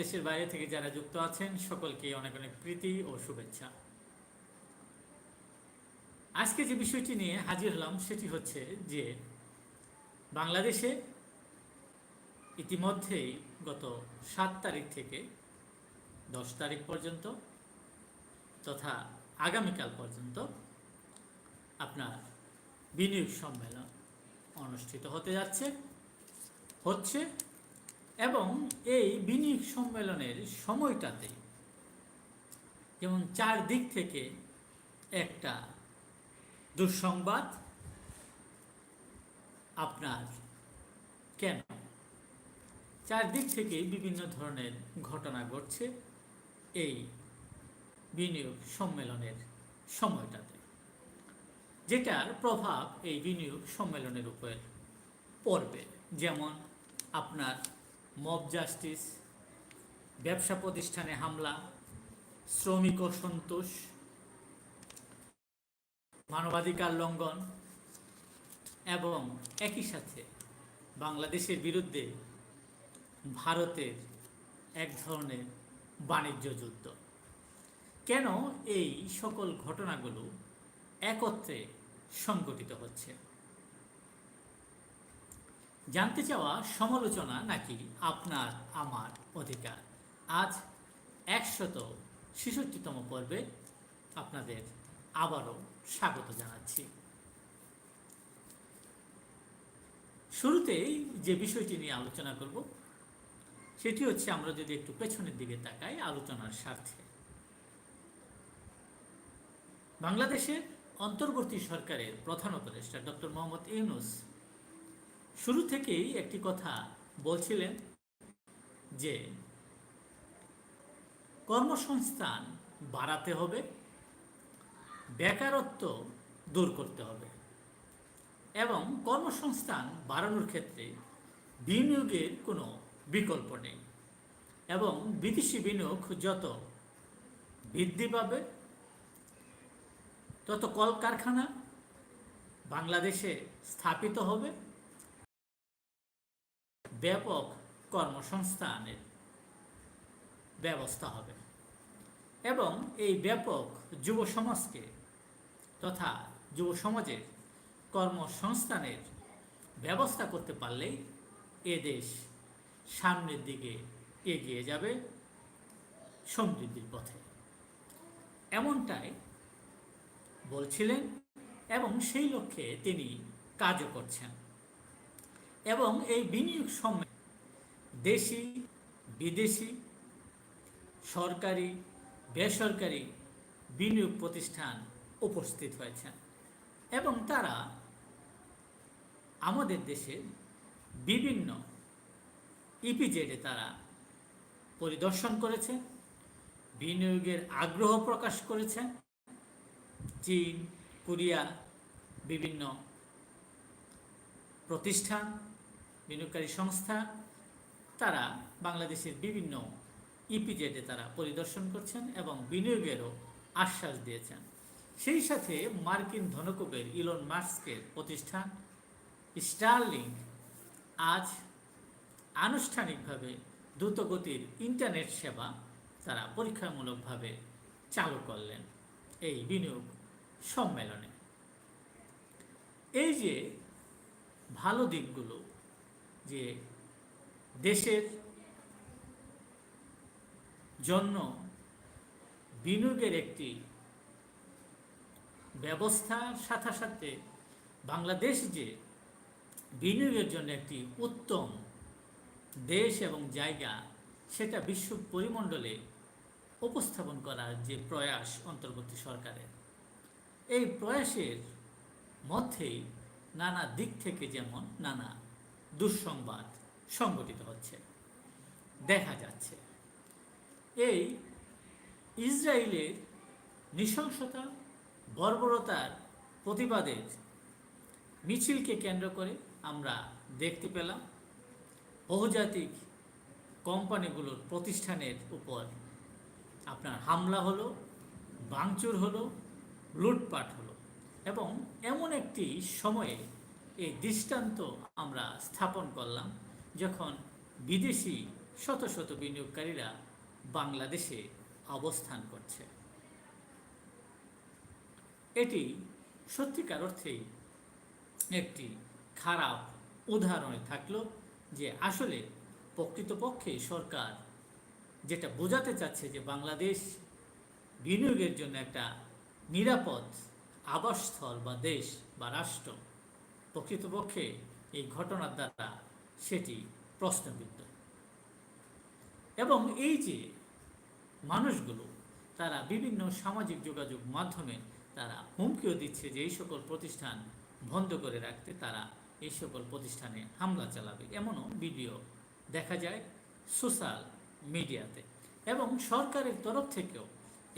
দেশের বাইরে থেকে যারা যুক্ত আছেন, সকলকে অনেক অনেক প্রীতি ও শুভেচ্ছা। আজকে যে বিষয়টি নিয়ে হাজির হলাম, সেটি হচ্ছে যে বাংলাদেশে ইতিমধ্যেই গত সাত তারিখ থেকে দশ তারিখ পর্যন্ত তথা আগামীকাল পর্যন্ত আপনার বিনিয়োগ সম্মেলন অনুষ্ঠিত হতে যাচ্ছে, হচ্ছে এবং এই বিনিয়োগ সম্মেলনের সময়টাতে যেমন চার দিক থেকে একটা দুঃসংবাদ, আপনার কেন? চারদিক থেকে বিভিন্ন ধরনের ঘটনা ঘটছে এই বিনিয়োগ সম্মেলনের সময়টাতে, যেটার প্রভাব এই বিনিয়োগ সম্মেলনের উপর পড়বে। যেমন আপনার মব জাস্টিস, ব্যবসা প্রতিষ্ঠানে হামলা, শ্রমিক অসন্তোষ মানবাধিকার লঙ্ঘন এবং একই সাথে বাংলাদেশের বিরুদ্ধে ভারতের এক ধরনের বাণিজ্য যুদ্ধ। কেন এই সকল ঘটনাগুলো একত্রে সংগঠিত হচ্ছে? জানতে চাওয়া সমালোচনা নাকি আপনার, আমার অধিকার? আজ একশত ছেষট্টিতম পর্বে আপনাদের আবারও স্বাগত জানাচ্ছি। শুরুতেই যে বিষয়টি নিয়ে আলোচনা করব, সেটি হচ্ছে আমরা যদি একটু পেছনের দিকে তাকাই আলোচনার স্বার্থে। বাংলাদেশের অন্তর্বর্তী সরকারের প্রধান উপদেষ্টা ডক্টর মোহাম্মদ ইউনুস শুরু থেকেই একটি কথা বলছিলেন যে কর্মসংস্থান বাড়াতে হবে, বেকারত্ব দূর করতে হবে এবং কর্মসংস্থান বাড়ানোর ক্ষেত্রে বিনিয়োগের কোনো বিকল্প নেই এবং বিদেশি বিনিয়োগ যত বৃদ্ধি পাবে, তত কলকারখানা বাংলাদেশে স্থাপিত হবে ব্যাপক কর্মসংস্থানের ব্যবস্থা হবে এবং এই ব্যাপক যুব সমাজকে তথা যুব সমাজের কর্মসংস্থানের ব্যবস্থা করতে পারলেই এ দেশ সামনের দিকে এগিয়ে যাবে সমৃদ্ধির পথে। এমনটাই বলছিলেন এবং সেই লক্ষ্যে তিনি কাজও করছেন। এবং এই বিনিয়োগ সম্মেলন দেশি, বিদেশি, সরকারি, বেসরকারি বিনিয়োগ প্রতিষ্ঠান উপস্থিত হয়েছেন এবং তারা আমাদের দেশের বিভিন্ন ইপিজেডে তারা পরিদর্শন করেছে, বিনিয়োগের আগ্রহ প্রকাশ করেছেন চীন, কোরিয়া, বিভিন্ন প্রতিষ্ঠান বিনিয়োগকারী সংস্থা, তারা বাংলাদেশের বিভিন্ন ইপিজেডে তারা পরিদর্শন করছেন এবং বিনিয়োগেরও আশ্বাস দিয়েছেন। সেই সাথে মার্কিন ধনকুবের ইলন মার্কসকের প্রতিষ্ঠান স্টারলিং আজ আনুষ্ঠানিকভাবে দ্রুতগতির ইন্টারনেট সেবা তারা পরীক্ষামূলকভাবে চালু করলেন এই বিনিয়োগ সম্মেলনে। এই যে ভালো দিকগুলো যে দেশের জন্য বিনিয়োগের একটি ব্যবস্থার সাথে সাথে বাংলাদেশ যে বিনিয়োগের জন্য একটি উত্তম দেশ এবং জায়গা, সেটা বিশ্ব পরিমণ্ডলে উপস্থাপন করার যে প্রয়াস অন্তর্বর্তী সরকারের। এই প্রয়াসের মধ্যেই নানা দিক থেকে যেমন নানা দুঃসংবাদ সংগঠিত হচ্ছে। দেখা যাচ্ছে। এই ইসরায়েলের নৃশংসতা, বর্বরতার প্রতিবাদের মিছিলকে কেন্দ্র করে আমরা দেখতে পেলাম বহুজাতিক কোম্পানিগুলোর প্রতিষ্ঠানের উপর। আপনার হামলা হলো, ভাঙচুর হলো, লুটপাট হলো এবং এমন একটি সময়ে এই দৃষ্টান্ত আমরা স্থাপন করলাম যখন বিদেশি শত শত বিনিয়োগকারীরা বাংলাদেশে অবস্থান করছে। এটি সত্যিকার অর্থেই একটি খারাপ উদাহরণে থাকল যে আসলে প্রকৃতপক্ষে সরকার যেটা বোঝাতে চাচ্ছে যে বাংলাদেশ বিনিয়োগের জন্য একটা নিরাপদ আবাসস্থল বা দেশ বা রাষ্ট্র প্রকৃতপক্ষে এই ঘটনার দ্বারা সেটি প্রশ্নবিদ্ধ। এবং এই যে মানুষগুলো, তারা বিভিন্ন সামাজিক যোগাযোগ মাধ্যমে তারা হুমকিও দিচ্ছে যে এই সকল প্রতিষ্ঠান বন্ধ করে রাখতে, তারা এই সকল প্রতিষ্ঠানে হামলা চালাবে, এমনও ভিডিও দেখা যায় সোশ্যাল মিডিয়াতে। এবং সরকারের তরফ থেকেও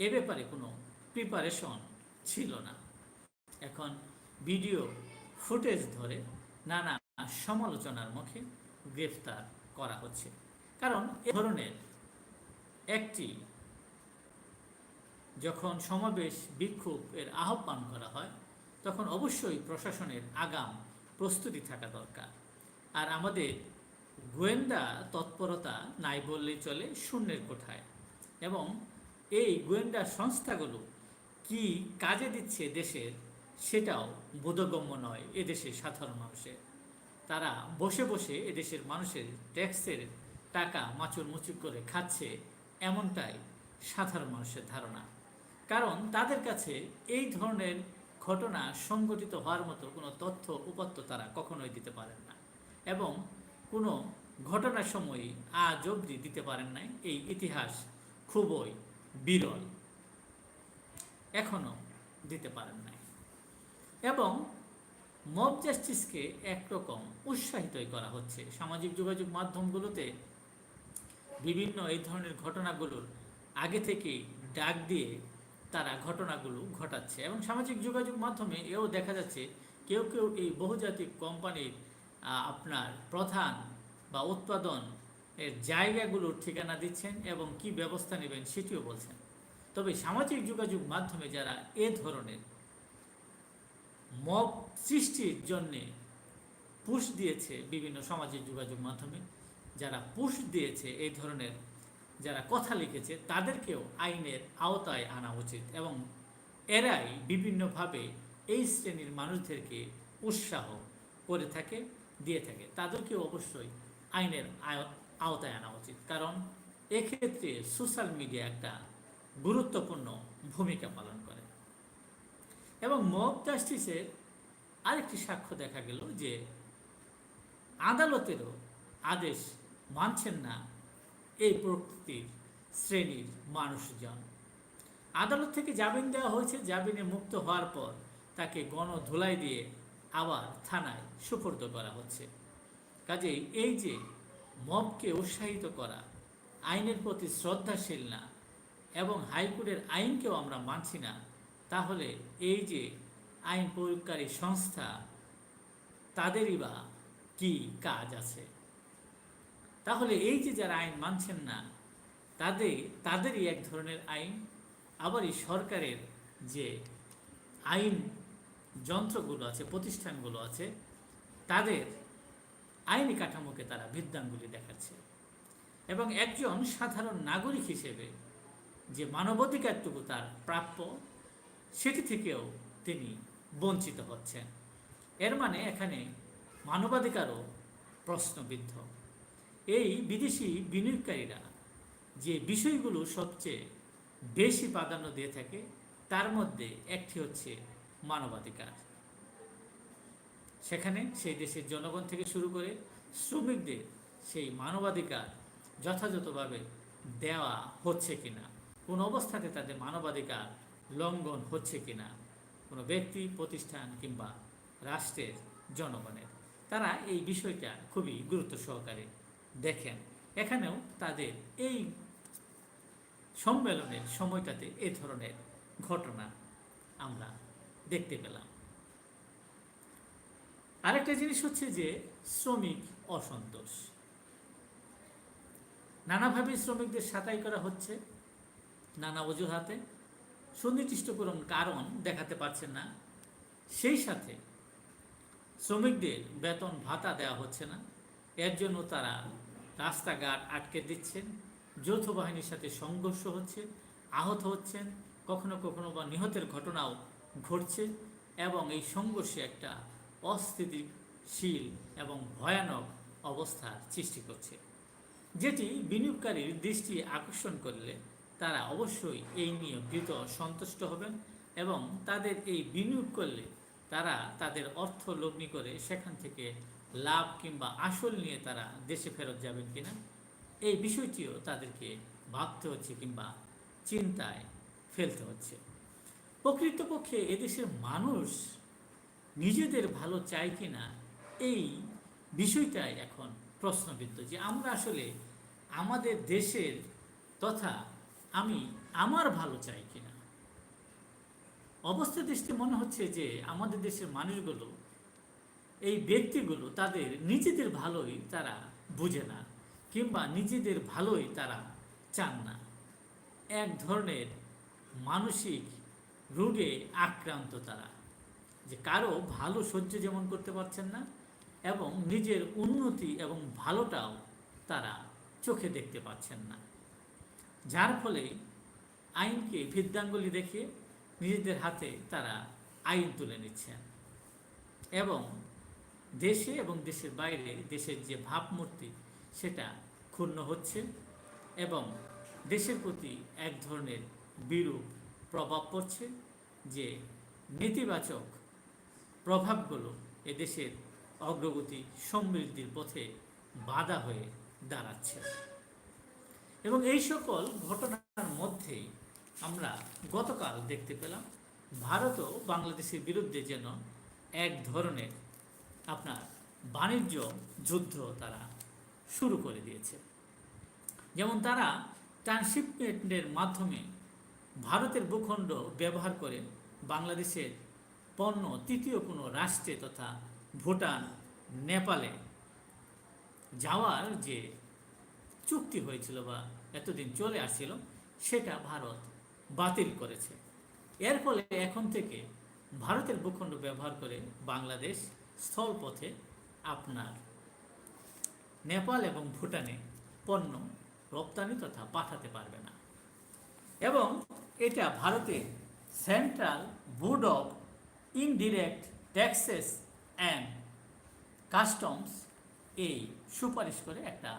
এ ব্যাপারে কোনো প্রিপারেশন ছিল না। এখন ভিডিও ফুটেজ ধরে নানা সমালোচনার মুখে গ্রেফতার করা হচ্ছে। কারণ এ ধরনের একটি যখন সমাবেশ বিক্ষোভ এর আহ্বান করা হয়, তখন অবশ্যই প্রশাসনের আগাম প্রস্তুতি থাকা দরকার। আর আমাদের গোয়েন্দা তৎপরতা নাই বললেই চলে শূন্যের কোঠায়। এবং এই গোয়েন্দা সংস্থাগুলো কি কাজে দিচ্ছে দেশের সেটাও বোধগম্য নয় এদেশের সাধারণ মানুষের। তারা বসে বসে এদেশের মানুষের ট্যাক্সের টাকা মাচুর মুচুর করে খাচ্ছে এমনটাই সাধারণ মানুষের ধারণা। কারণ তাদের কাছে এই ধরনের ঘটনা সংঘটিত হওয়ার মতো কোনো তথ্য উপাত্ত তারা কখনোই দিতে পারেন না এবং কোনো ঘটনার সময়ই আজ অবধি দিতে পারেন নাই। এই ইতিহাস খুবই বিরল, এখনও দিতে পারেন নাই। এবং মব জাস্টিসকে একরকম উৎসাহিতই করা হচ্ছে। সামাজিক যোগাযোগ মাধ্যমগুলোতে বিভিন্ন এই ধরনের ঘটনাগুলোর আগে থেকেই ডাক দিয়ে তারা ঘটনাগুলো ঘটাচ্ছে এবং সামাজিক যোগাযোগ মাধ্যমে এও দেখা যাচ্ছে কেউ কেউ এই বহুজাতিক কোম্পানির আপনার প্রধান বা উৎপাদন এর জায়গাগুলোর ঠিকানা দিচ্ছেন এবং কি ব্যবস্থা নেবেন সেটিও বলছেন। তবে সামাজিক যোগাযোগ মাধ্যমে যারা এ ধরনের মব সৃষ্টির জন্যে পুশ দিয়েছে বিভিন্ন সামাজিক যোগাযোগ মাধ্যমে। যারা পুশ দিয়েছে এই ধরনের যারা কথা লিখেছে, তাদেরকেও আইনের আওতায় আনা উচিত এবং এরাই বিভিন্নভাবে এই শ্রেণির মানুষদেরকে উৎসাহ করে থাকে, দিয়ে থাকে। তাদেরকেও অবশ্যই আইনের আওতায় আনা উচিত। কারণ এক্ষেত্রে সোশ্যাল মিডিয়া একটা গুরুত্বপূর্ণ ভূমিকা পালন এবং মব জাস্টিসের আরেকটি সাক্ষ্য দেখা গেল যে আদালতেরও আদেশ মানছেন না এই প্রকৃতির শ্রেণির মানুষজন। আদালত থেকে জামিন দেওয়া হয়েছে, জামিনে মুক্ত হওয়ার পর তাকে গণধুলাই দিয়ে আবার থানায় সুপর্দ করা হচ্ছে। কাজেই এই যে মবকে উৎসাহিত করা আইনের প্রতি শ্রদ্ধাশীল না এবং হাইকোর্টের আইনকেও আমরা মানছি না তাহলে এই যে আইন প্রয়োগকারী সংস্থা, তাদেরই বা কি কাজ আছে? তাহলে এই যে যারা আইন মানছেন না, তাদের, তাদেরই এক ধরনের আইন আবার এই সরকারের যে আইন যন্ত্রগুলো আছে, প্রতিষ্ঠানগুলো আছে, তাদের আইনি কাঠামোকে তারা বৃদ্ধাঙ্গুলি দেখাচ্ছে। এবং একজন সাধারণ নাগরিক হিসেবে যে মানবাধিকারটুকু তার প্রাপ্য সেটি থেকেও তিনি বঞ্চিত হচ্ছেন। এর মানে এখানে মানবাধিকারও প্রশ্নবিদ্ধ। এই বিদেশি বিনিয়োগকারীরা যে বিষয়গুলো সবচেয়ে বেশি প্রাধান্য দিয়ে থাকে, তার মধ্যে একটি হচ্ছে মানবাধিকার। সেখানে সেই দেশের জনগণ থেকে শুরু করে শ্রমিকদের সেই মানবাধিকার যথাযথভাবে দেওয়া হচ্ছে কিনা, কোন অবস্থাতে তাদের মানবাধিকার লঙ্ঘন হচ্ছে কিনা, কোনো ব্যক্তি, প্রতিষ্ঠান কিংবা রাষ্ট্রের জনগণের, তারা এই বিষয়টা খুবই গুরুত্ব সহকারে দেখেন। এখানেও তাদের এই সম্মেলনের সময়টাতে এ ধরনের ঘটনা আমরা দেখতে পেলাম। আরেকটা জিনিস হচ্ছে যে শ্রমিক অসন্তোষ। নানাভাবে শ্রমিকদের সাতাই করা হচ্ছে, নানা অজুহাতে। সুনির্দিষ্ট কোনো কারণ দেখাতে পারছেন না। সেই সাথে শ্রমিকদের বেতন ভাতা দেওয়া হচ্ছে না। এর জন্য তারা রাস্তাঘাট আটকে দিচ্ছেন, যৌথ বাহিনীর সাথে সংঘর্ষ হচ্ছে, আহত হচ্ছেন, কখনো কখনো বা নিহতের ঘটনাও ঘটছে এবং এই সংঘর্ষে একটা অস্থিতিশীল এবং ভয়ানক অবস্থার সৃষ্টি করছে, যেটি বিনিয়োগকারীর দৃষ্টি আকর্ষণ করলে তারা অবশ্যই এই নিয়ে কৃত সন্তুষ্ট হবেন এবং তাদের এই বিনিয়োগ করলে তারা তাদের অর্থ লগ্নি করে সেখান থেকে লাভ কিংবা আসল নিয়ে তারা দেশে ফেরত যাবেন কিনা? এই বিষয়টিও তাদেরকে ভাবতে হচ্ছে কিংবা চিন্তায় ফেলতে হচ্ছে। প্রকৃতপক্ষে এদেশের মানুষ নিজেদের ভালো চায় কিনা এই বিষয়টাই এখন প্রশ্নবিদ্ধ যে আমরা আসলে আমাদের দেশের তথা আমি আমার ভালো চাই কিনা? অবস্থা দৃষ্টি মনে হচ্ছে যে আমাদের দেশের মানুষগুলো, এই ব্যক্তিগুলো তাদের নিজেদের ভালোই তারা বুঝে না কিংবা নিজেদের ভালোই তারা চান না। এক ধরনের মানসিক রোগে আক্রান্ত তারা, যে কারও ভালো সহ্য যেমন করতে পারছেন না এবং নিজের উন্নতি এবং ভালোটাও তারা চোখে দেখতে পাচ্ছেন না। যার ফলে আইনকে ভিদ্যাঙ্গুলি দেখে নিজেদের হাতে তারা আইন তুলে নিচ্ছেন এবং দেশে এবং দেশের বাইরে দেশের যে ভাবমূর্তি, সেটা ক্ষুণ্ণ হচ্ছে এবং দেশের প্রতি এক ধরনের বিরূপ প্রভাব পড়ছে যে নেতিবাচক প্রভাবগুলো এদেশের অগ্রগতি সমৃদ্ধির পথে বাধা হয়ে দাঁড়াচ্ছে। এবং এই সকল ঘটনার মধ্যেই আমরা গতকাল দেখতে পেলাম ভারতও বাংলাদেশের বিরুদ্ধে যেন এক ধরনের আপনার বাণিজ্য যুদ্ধ তারা শুরু করে দিয়েছে। যেমন তারা ট্রান্সশিপমেন্টের মাধ্যমে ভারতের ভূখণ্ড ব্যবহার করে বাংলাদেশের পণ্য, তৃতীয় কোনো রাষ্ট্রে তথা ভুটান, নেপালে যাওয়ার যে চুক্তি হয়েছিল বা এতদিন চলে আসছিল, সেটা ভারত বাতিল করেছে। এর ফলে এখন থেকে ভারতের ভূখণ্ড ব্যবহার করে বাংলাদেশ স্থলপথে আপনার নেপাল এবং ভুটানে পণ্য রপ্তানি তথা পাঠাতে পারবে না। এবং এটা ভারতের central board of indirect taxes and customs এই সুপারিশ করে একটা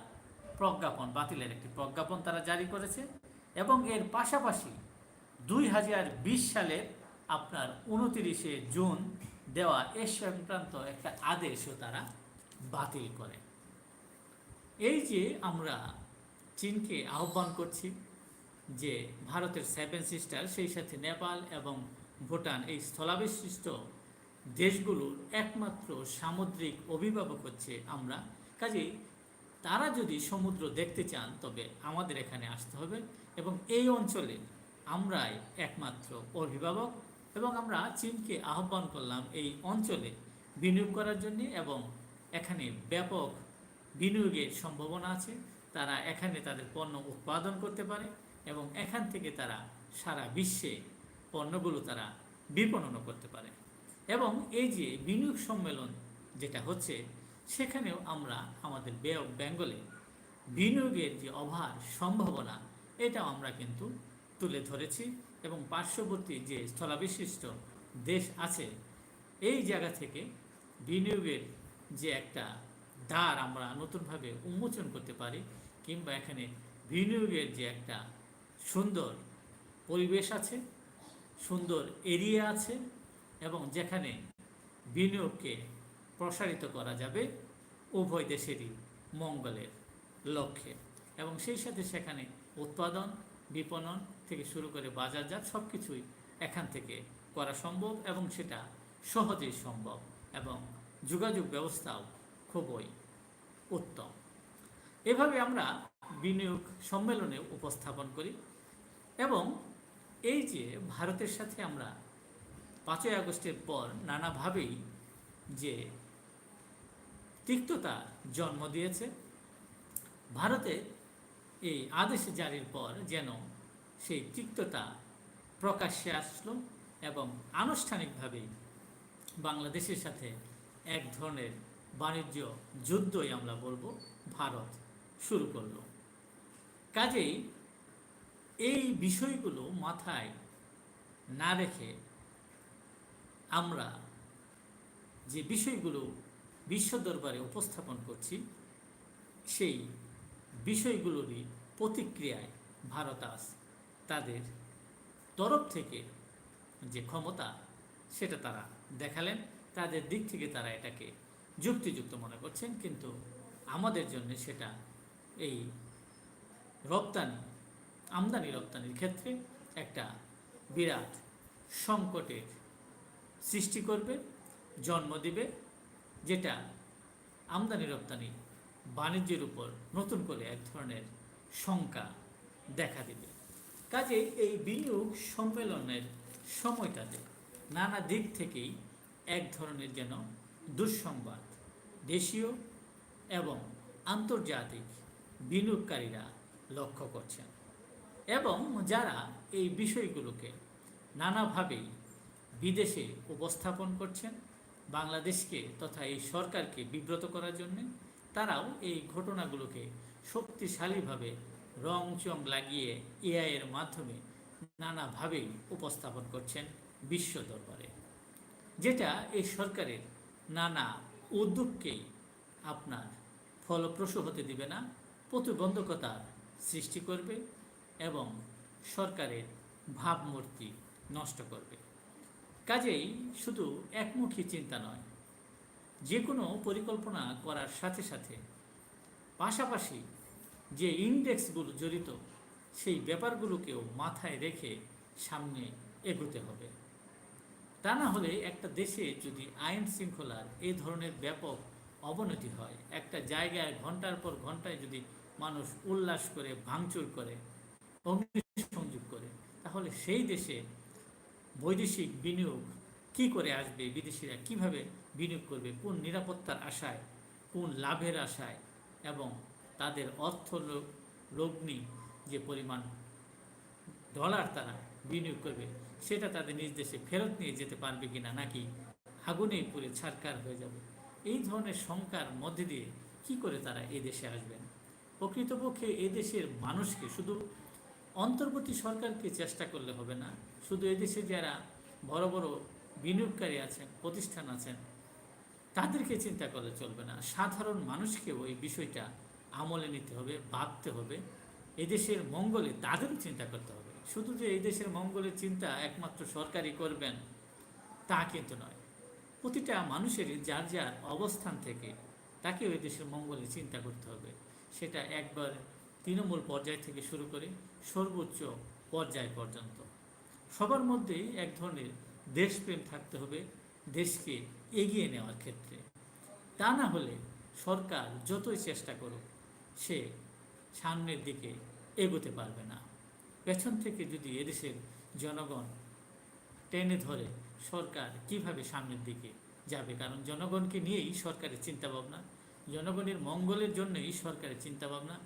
প্রজ্ঞাপন, বাতিলের একটি প্রজ্ঞাপন তারা জারি করেছে এবং এর পাশাপাশি দুই হাজার বিশ সালের আপনার উনতিরিশে জুন দেওয়া এ সংক্রান্ত একটা আদেশও তারা বাতিল করে। এই যে আমরা চীনকে আহ্বান করছি যে ভারতের সেভেন সিস্টার, সেই সাথে নেপাল এবং ভুটান এই স্থলাবিশিষ্ট দেশগুলোর একমাত্র সামুদ্রিক অভিভাবক হচ্ছে আমরা। কাজেই তারা যদি সমুদ্র দেখতে চান, তবে আমাদের এখানে আসতে হবে এবং এই অঞ্চলে আমরাই একমাত্র অভিভাবক এবং আমরা চীনকে আহ্বান করলাম এই অঞ্চলে বিনিয়োগ করার জন্য এবং এখানে ব্যাপক বিনিয়োগের সম্ভাবনা আছে। তারা এখানে তাদের পণ্য উৎপাদন করতে পারে এবং এখান থেকে তারা সারা বিশ্বে পণ্যগুলো তারা বিপণনও করতে পারে। এবং এই যে বিনিয়োগ সম্মেলন যেটা হচ্ছে সেখানেও আমরা আমাদের বে অফ বেঙ্গলে বিনিয়োগের যে অভার সম্ভাবনা, এটাও আমরা কিন্তু তুলে ধরেছি এবং পার্শ্ববর্তী যে স্থলাবিশিষ্ট দেশ আছে, এই জায়গা থেকে বিনিয়োগের যে একটা দ্বার আমরা নতুনভাবে উন্মোচন করতে পারি কিংবা এখানে বিনিয়োগের যে একটা সুন্দর পরিবেশ আছে, সুন্দর এরিয়া আছে এবং যেখানে বিনিয়োগকে প্রসারিত করা যাবে উভয় দেশেরই মঙ্গলের লক্ষ্যে। এবং সেই সাথে সেখানে উৎপাদন, বিপণন থেকে শুরু করে বাজারজাত সব কিছুই এখান থেকে করা সম্ভব এবং সেটা সহজেই সম্ভব এবং যোগাযোগ ব্যবস্থাও খুবই উত্তম। এভাবে আমরা বিনিয়োগ সম্মেলনে উপস্থাপন করি এবং এই যে ভারতের সাথে আমরা পাঁচই আগস্টের পর নানাভাবেই যে তিক্ততা জন্ম দিয়েছে। ভারতে এই আদেশ জারির পর যেন সেই তিক্ততা প্রকাশ্যে আসলো এবং আনুষ্ঠানিকভাবেই বাংলাদেশের সাথে এক ধরনের বাণিজ্য যুদ্ধই আমরা বলব, ভারত শুরু করল। কাজেই এই বিষয়গুলো মাথায় না রেখে আমরা যে বিষয়গুলো বিশ্ব দরবারে উপস্থাপন করছি, সেই বিষয়গুলোরই প্রতিক্রিয়ায় ভারত আজ তাদের তরফ থেকে যে ক্ষমতা, সেটা তারা দেখালেন। তাদের দিক থেকে তারা এটাকে যুক্তিযুক্ত মনে করছেন, কিন্তু আমাদের জন্য সেটা এই রপ্তানি, আমদানি রপ্তানির ক্ষেত্রে একটা বিরাট সংকটের সৃষ্টি করবে, জন্ম দিবে। যেটা আমদানি রপ্তানি বাণিজ্যের উপর নতুন করে এক ধরনের শঙ্কা দেখা দেবে। কাজে এই বিনিয়োগ সম্মেলনের সময়টাতে নানা দিক থেকেই এক ধরনের যেন দুঃসংবাদ দেশীয় এবং আন্তর্জাতিক বিনিয়োগকারীরা লক্ষ্য করছেন এবং যারা এই বিষয়গুলোকে নানাভাবেই বিদেশে উপস্থাপন করছেন বাংলাদেশকে তথা এই সরকারকে বিব্রত করার জন্যে তারাও এই ঘটনাগুলোকে শক্তিশালীভাবে রং চং লাগিয়ে এআইয়ের মাধ্যমে নানাভাবেই উপস্থাপন করছেন বিশ্ব দরবারে। যেটা এই সরকারের নানা উদ্যোগকেই আপনার ফলপ্রসূ হতে দিবে না, প্রতিবন্ধকতার সৃষ্টি করবে এবং সরকারের ভাবমূর্তি নষ্ট করবে। কাজেই শুধু একমুখী চিন্তা নয় যে কোনো পরিকল্পনা করার সাথে সাথে। পাশাপাশি যে ইন্ডেক্সগুলো জড়িত, সেই ব্যাপারগুলোকেও মাথায় রেখে সামনে এগোতে হবে। তা না হলে একটা দেশে যদি আইন শৃঙ্খলার এই ধরনের ব্যাপক অবনতি হয়, একটা জায়গায় ঘণ্টার পর ঘন্টায় যদি মানুষ উল্লাস করে, ভাঙচুর করে, অগ্নিসংযোগ করে, তাহলে সেই দেশে বৈদেশিক বিনিয়োগ কি করে আসবে বিদেশিরা? কীভাবে বিনিয়োগ করবে? কোন নিরাপত্তার আশায়? কোন লাভের আশায়? এবং তাদের অর্থ লগ্নি যে পরিমাণ ডলার তারা বিনিয়োগ করবে, সেটা তাদের নিজ দেশে ফেরত নিয়ে যেতে পারবে কিনা নাকি আগুনেই পুড়ে ছারকার হয়ে যাবে? এই ধরনের শঙ্কার মধ্যে দিয়ে কি করে তারা এই দেশে আসবেন? প্রকৃতপক্ষে এদেশের মানুষকে শুধু অন্তর্বর্তী সরকারকে চেষ্টা করলে হবে না। শুধু এদেশে যারা বড় বড় বিনিয়োগকারী আছেন, প্রতিষ্ঠান আছেন, তাদেরকে চিন্তা করলে চলবে না। সাধারণ মানুষকেও এই বিষয়টা আমলে নিতে হবে, ভাবতে হবে। এদেশের মঙ্গলে তাদেরও চিন্তা করতে হবে। শুধু যে এই দেশের মঙ্গলের চিন্তা একমাত্র সরকারই করবেন, তা কিন্তু নয়। প্রতিটা মানুষেরই যার যার অবস্থান থেকে তাকে ওই দেশের মঙ্গলে চিন্তা করতে হবে। সেটা একবার তৃণমূল পর্যায় থেকে শুরু করে সর্বোচ্চ পর্যায় পর্যন্ত। সবার মধ্যেই এক ধরনের দেশপ্রেম থাকতে হবে দেশকে এগিয়ে নেওয়ার ক্ষেত্রে। তা না হলে সরকার যতই চেষ্টা করুক, সে সামনের দিকে এগোতে পারবে না। পেছন থেকে যদি এদেশের জনগণ টেনে ধরে, সরকার কীভাবে সামনের দিকে যাবে? কারণ জনগণকে নিয়েই সরকারের চিন্তাভাবনা, জনগণের মঙ্গলের জন্যই সরকারের চিন্তাভাবনা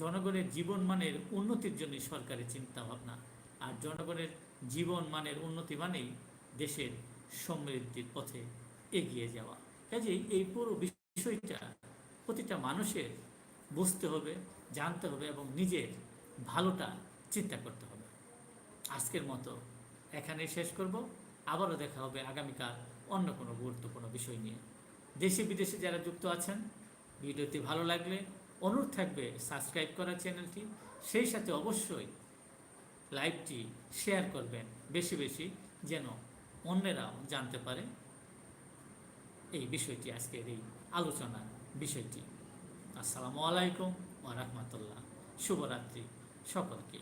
জনগণের জীবন মানের উন্নতির জন্যই সরকারের চিন্তাভাবনা আর জনগণের জীবন মানের উন্নতি মানেই দেশের সমৃদ্ধির পথে এগিয়ে যাওয়া। কাজেই এই পুরো বিষয়টা প্রতিটা মানুষের বুঝতে হবে, জানতে হবে এবং নিজের ভালোটা চিন্তা করতে হবে। আজকের মতো এখানেই শেষ করব। আবারও দেখা হবে আগামীকাল অন্য কোনো গুরুত্বপূর্ণ বিষয় নিয়ে। দেশে বিদেশে যারা যুক্ত আছেন, ভিডিওটি ভালো লাগলে অনুরোধ থাকবে সাবস্ক্রাইব করার চ্যানেলটি। সেই সাথে অবশ্যই লাইভটি শেয়ার করবেন বেশি বেশি যেন অন্যেরাও জানতে পারে এই বিষয়টি, আজকের এই আলোচনার বিষয়টি। আসসালামু আলাইকুম ওয়া রাহমাতুল্লাহ। শুভরাত্রি সকলকে।